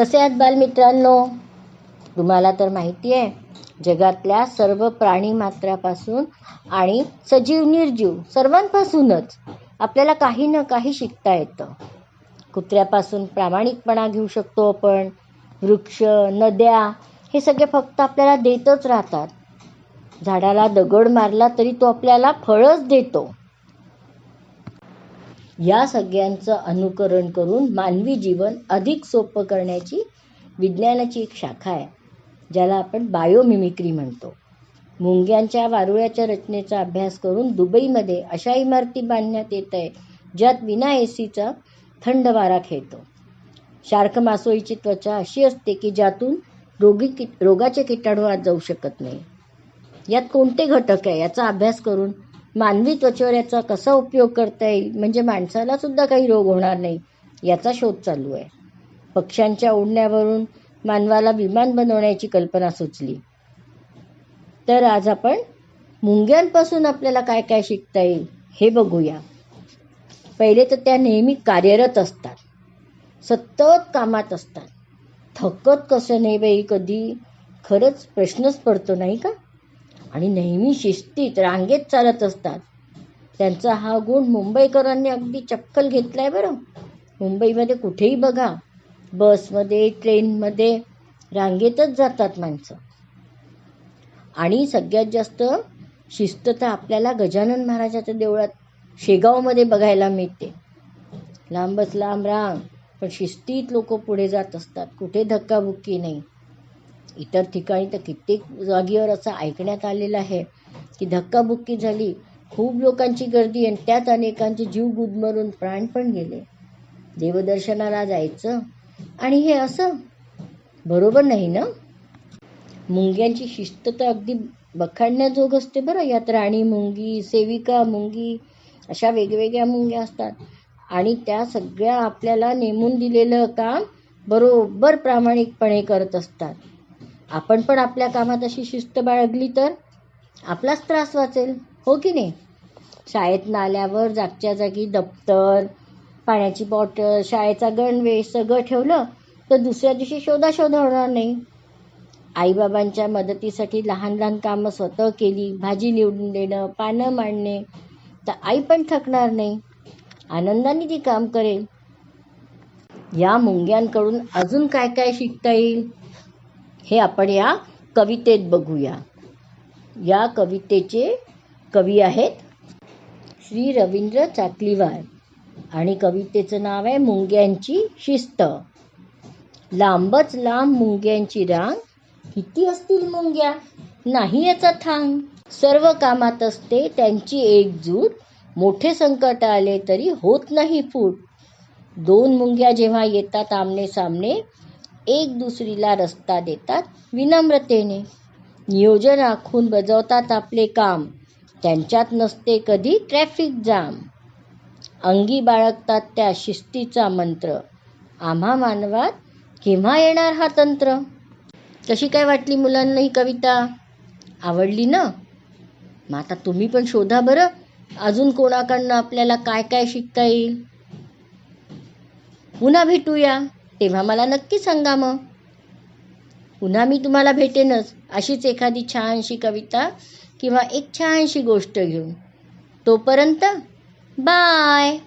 कसे आहात बालमित्रांनो? तुम्हाला तर माहिती आहे जगातल्या सर्व प्राणी मात्रापासून आणि सजीव निर्जीव सर्वांपासूनच आपल्याला काही ना काही शिकता येतं. कुत्र्यापासून प्रामाणिकपणा घेऊ शकतो आपण. वृक्ष नद्या हे सगळे फक्त आपल्याला देतच राहतात. झाडाला दगड मारला तरी तो आपल्याला फळच देतो. या सगळ्यांचं अनुकरण करून मानवी जीवन अधिक सोपं करण्याची विज्ञानाची एक शाखा आहे ज्याला आपण बायोमिमिक्री म्हणतो. मुंग्यांच्या वारुळ्याच्या रचनेचा अभ्यास करून दुबईमध्ये अशा इमारती बांधण्यात येत आहे ज्यात विना ए सीचा थंड वारा खेळतो. शार्क मासोळीची त्वचा अशी असते की ज्यातून रोगी कि रोगाचे किटाणू आत जाऊ शकत नाही. यात कोणते घटक आहे याचा अभ्यास करून मानवी त्वचेवर याचा कसा उपयोग करता येईल म्हणजे माणसाला सुद्धा काही रोग होणार नाही याचा शोध चालू आहे. पक्ष्यांच्या उडण्यावरून मानवाला विमान बनवण्याची कल्पना सुचली. तर आज आपण मुंग्यांपासून आपल्याला काय काय शिकता येईल हे बघूया. पहिले तर त्या नेहमी कार्यरत असतात. सतत कामात असतात. थकत कसं नाही बाई कधी? खरंच प्रश्नच पडतो नाही का? आणि नेहमी शिस्तीत रांगेत चालत असतात. त्यांचा हा गुण मुंबईकरांनी अगदी चक्कल घेतला आहे बरं. मुंबईमध्ये कुठेही बघा बसमध्ये ट्रेनमध्ये रांगेतच जातात माणसं. आणि सगळ्यात जास्त शिस्त तर आपल्याला गजानन महाराजाच्या देवळात शेगावमध्ये बघायला मिळते. लांबच लांब रांग पण शिस्तीत लोक पुढे जात असतात. कुठे धक्काबुक्की नाही. इतर ठिकाणी तर कित्येक जागेवर असं ऐकण्यात आलेलं आहे की धक्काबुक्की झाली. खूप लोकांची गर्दी आणि त्यात अनेकांचे जीव गुदमरून प्राण पण गेले. देवदर्शनाला जायचं आणि हे असं बरोबर नाही ना? मुंग्यांची शिस्त तर अगदी बखाडण्याजोग असते बरं. यात राणी मुंगी सेविका मुंगी अशा वेगवेगळ्या मुंग्या असतात. आणि त्या सगळ्या आपल्याला नेमून दिलेलं काम बरोबर प्रामाणिकपणे करत असतात. आपण पण आपल्या कामात अशी शिस्त बाळगली तर आपलाच त्रास वाचेल हो की नाही? शाळेतनं आल्यावर जागच्या जागी दप्तर पाण्याची बॉटल शाळेचा गणवेश सगळं ठेवलं तर दुसऱ्या दिवशी शोधाशोध होणार नाही. आईबाबांच्या मदतीसाठी लहान लहान कामं स्वतः केली भाजी निवडून देणं पानं मांडणे तर आई पण थकणार नाही. आनंदाने ती काम करेल. या मुंग्यांकडून अजून काय काय शिकता येईल? हे आपण या कवितेत बघूया. या कवितेचे कवी आहेत श्री रवींद्र चाकलीवार आणि कवितेचं नाव आहे मुंग्यांची शिस्त. लांबच लांब मुंग्यांची रांग किती असतील मुंग्या? नाही याचा थांग. सर्व कामात असते त्यांची एकजूट. मोठे संकट आले तरी होत नाही फूट. दोन मुंग्या जेव्हा येतात आमने सामने एक दुसरीला रस्ता देतात विनम्रतेने. नियोजन आखून बजावतात आपले काम. त्यांच्यात नसते कधी ट्रॅफिक जाम अंगी बाळगतात त्या शिस्तीचा मंत्र. आम्हा मानवात केव्हा येणार हा तंत्र? कशी काय वाटली मुलांना ही कविता? आवडली ना? मग आता तुम्ही पण शोधा बरं. अजून कोणाकडनं आपल्याला काय काय शिकता येईल? पुन्हा भेटूया. तेव्हा मला नक्की सांगा मग. पुन्हा मी तुम्हाला भेटेनच अशीच एखादी छानशी कविता किंवा एक छानशी गोष्ट घेऊन. तोपर्यंत बाय.